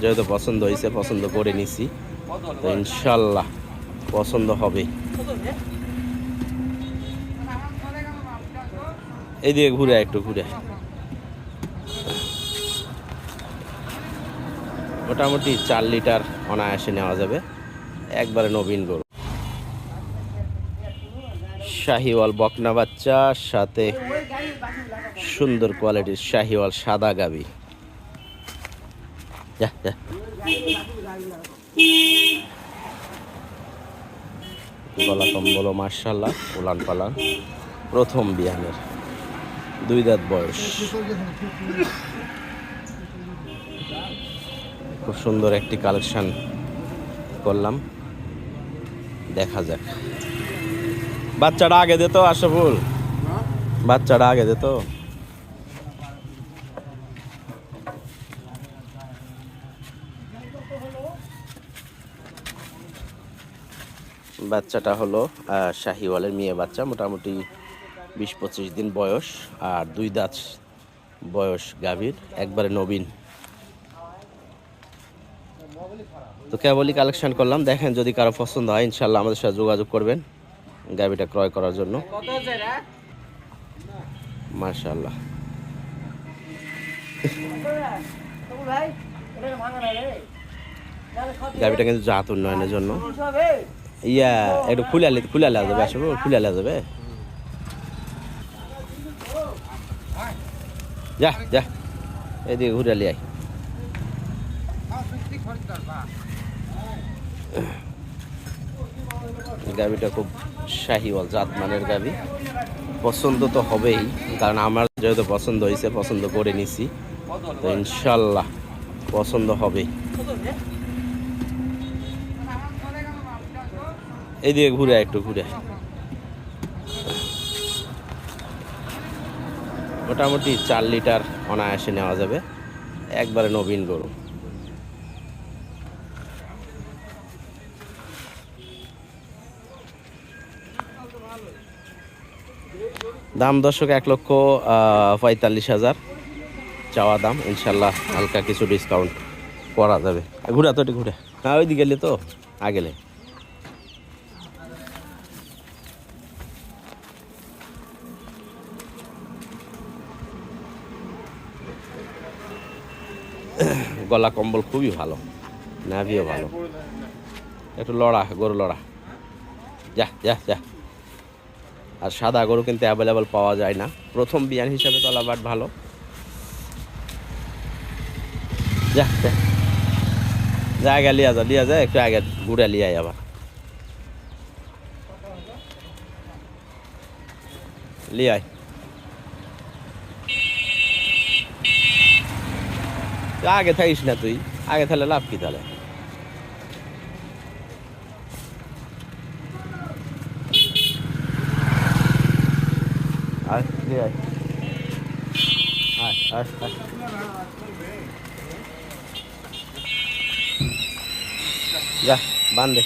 যেহেতু পছন্দ হয়েছে, পছন্দ করে নিছি। ইনশাল্লাহ পছন্দ হবে। এদিকে ঘুরে, একটু ঘুরে। মোটামুটি চার লিটার অনায়াসে নেওয়া যাবে। একবারে নবীন গরু। শাহিওয়াল বকনা বাচ্চা, সাথে সুন্দর কোয়ালিটির শাহিওয়াল সাদা গাবি। যা যা গলা কম্বল মার্শাল্লাহ উলান পালান। প্রথম বিয়ানের দুই দাঁত বয়স। খুব সুন্দর একটি কালেকশন করলাম। দেখা যাক। বাচ্চাটা আগে দে তো আশাফুল বাচ্চাটা আগে দে তো বাচ্চাটা হলো শাহিওয়ালের মেয়ে বাচ্চা, মোটামুটি বিশ পঁচিশ দিন বয়স, আর দুই দাঁত বয়স গাভীর, একবারে নবীন। তো কেবলই কালেকশন করলাম, দেখেন যদি কারও পছন্দ হয় ইনশাল্লাহ আমাদের সাথে যোগাযোগ করবেন গাভীটা ক্রয় করার জন্য। মার্শাল্লাহ গাভীটা কিন্তু জাত উন্নয়নের জন্য। ইয়া, একটু খুলে খুলে যাবে আসলে খুলে যাবে। যা যা, এদিকে ঘুরে আয়। গাভিটা খুব শাহিওয়াল জাত মানের গাভি পছন্দ তো হবেই, কারণ আমার যেহেতু পছন্দ হয়েছে পছন্দ করে নিছি। তো ইনশাল্লাহ, পছন্দ হবে এদিকে ঘুরে একটু ঘুরে মোটামুটি চার লিটার অনায়াসে নেওয়া যাবে। একবারে নবীন গরু। দাম দর্শক এক লক্ষ পঁয়তাল্লিশ হাজার। চাওয়া দাম, ইনশাল্লাহ হালকা কিছু ডিসকাউন্ট করা যাবে। ঘুরা তো ঘুরে হ্যাঁ ওইদিকে গেলে তো আগেলে গলা কম্বল খুবই ভালো, নাভিও ভালো। একটু লড়া, গরু লড়া। যা যা যা। আর সাদা গরু কিন্তু অ্যাভেলেবল পাওয়া যায় না। প্রথম বিয়ান হিসাবে তলাবাট ভালো। যা যা। জায়গা লিয়া যা, লিয়া যায় একটু আগে ঘুরে লিয়াই আবার। লিয়াই। আগে থাকিস না তুই আগে তাহলে লাভ কি তাহলে? যা বান্ধে